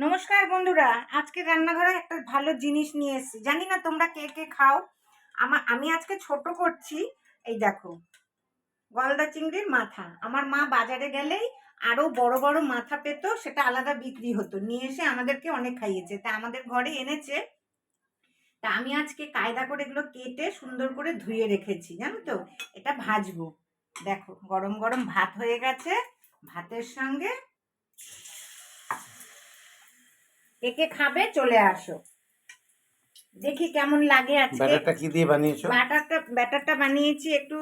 নমস্কার বন্ধুরা, আজকে রান্নাঘরে একটা ভালো জিনিস নিয়ে এসেছি। জানি না তোমরা কে কে খাও। আমার আমি আজকে ছোট করছি, এই দেখো, গলদা চিংড়ির মাথা। আমার মা বাজারে গেলেই আরও বড় বড় মাথা পেতো, সেটা আলাদা বিক্রি হতো। নিয়ে এসে আমাদেরকে অনেক খাইয়েছে। তা আমাদের ঘরে এনেছে। তা আমি আজকে কায়দা করে এগুলো কেটে সুন্দর করে ধুয়ে রেখেছি, জানো তো? এটা ভাজবো। দেখো, গরম গরম ভাত হয়ে গেছে। ভাতের সঙ্গে কে কে খাবে চলে আসো। দেখি কেমন লাগে আজকে। ব্যাটারটা কি দিয়ে বানিয়েছো? ব্যাটারটা ব্যাটারটা বানিয়েছি একটু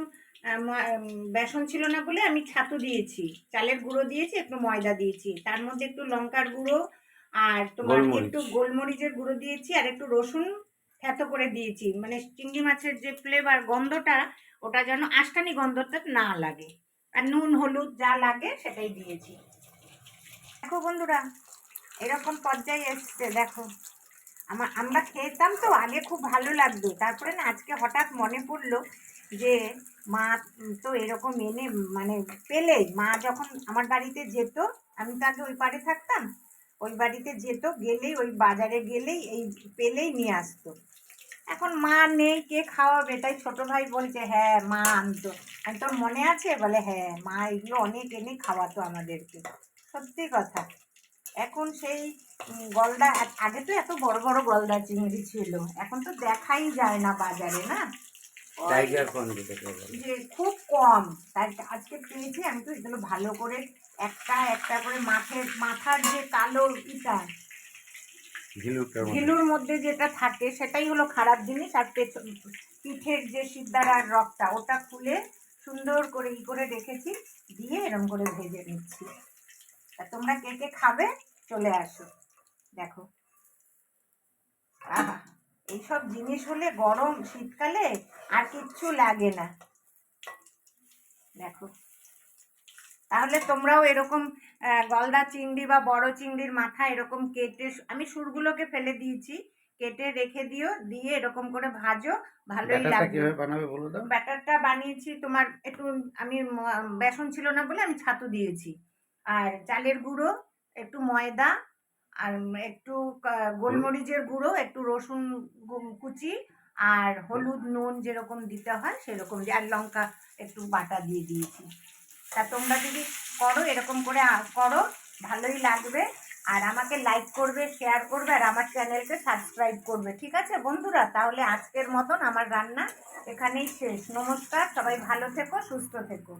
বেসন ছিল না বলে আমি ছাতু দিয়েছি। চালের গুঁড়ো দিয়েছি একটু ময়দা দিয়েছি। তার মধ্যে একটু লঙ্কার গুঁড়ো আর তোমার একটু গোলমরিচের গুঁড়ো দিয়েছি আর একটু রসুন থেতো করে দিয়েছি। মানে চিংড়ি মাছের যে ফ্লেভার গন্ধটা ওটা যেন আষ্টানি গন্ধটা না লাগে। আর নুন হলুদ যা লাগে সেটাই দিয়েছি। দেখো বন্ধুরা এরকম পর্যায়ে এসছে, দেখো। আমার আমরা খেতাম তো, আগে খুব ভালো লাগতো। তারপরে না, আজকে হঠাৎ মনে পড়ল যে, মা তো এরকম এনে মানে পেলে। মা যখন আমার বাড়িতে যেত, আমি তো আগে ওই পাড়ে থাকতাম, ওই বাড়িতে যেত, গেলেই, ওই বাজারে গেলেই, এই পেলেই নিয়ে আসতো। এখন মা নেই, কে খাওয়াবে? তাই ছোটো ভাই বলছে হ্যাঁ মা আনতো। আমি তোর মনে আছে? বলে হ্যাঁ মা এগুলো অনেক এনে খাওয়াতো আমাদেরকে। সত্যি কথা। এখন সেই গলদা আগে তো এত বড় বড় গলদা চিংড়ি ছিল। এখন তো দেখাই যায় না বাজারে না? টাইগার যে খুব কম। তাই আজকে পেয়েছি আমি তো এগুলো ভালো করে একটা একটা করে মাথের মাথার যে কালো ইটা ঝিলুকটার মধ্যে। যেটা থাকে সেটাই হলো খারাপ জিনিস। আর পিঠের যে সিদ্ধার আর রকটা ওটা খুলে সুন্দর করে ই করে রেখেছি দিয়ে এরম করে ভেজে নিচ্ছি। তা তোমরা কে কে খাবে চলে আসো। দেখো। আহা এইসব জিনিস হলে গরম শীতকালে আর কিচ্ছু লাগে না। দেখো। তাহলে তোমরাও এরকম গলদা চিংড়ি বা বড় চিংড়ির মাথা এরকম কেটে আমি সুরগুলোকে ফেলে দিয়েছি কেটে রেখে দিও দিয়ে এরকম করে ভাজো ভালোই লাগবে। ব্যাটারটা বানিয়েছি তোমার একটু আমি বেসন ছিল না বলে আমি ছাতু দিয়েছি। আর চালের গুঁড়ো, একটু ময়দা, আর একটু গোলমরিচের গুঁড়ো, একটু রসুন কুচি আর হলুদ নুন যেরকম দিতে হয় সেরকম আর লঙ্কা একটু বাটা দিয়ে দিয়েছি। তা তোমরা যদি করো, এরকম করে করো, ভালোই লাগবে। আর আমাকে লাইক করবে শেয়ার করবে, আর আমার চ্যানেলকে সাবস্ক্রাইব করবে, ঠিক আছে? বন্ধুরা, তাহলে আজকের মতন আমার রান্না এখানেই শেষ। নমস্কার, সবাই ভালো থেকো, সুস্থ থেকো।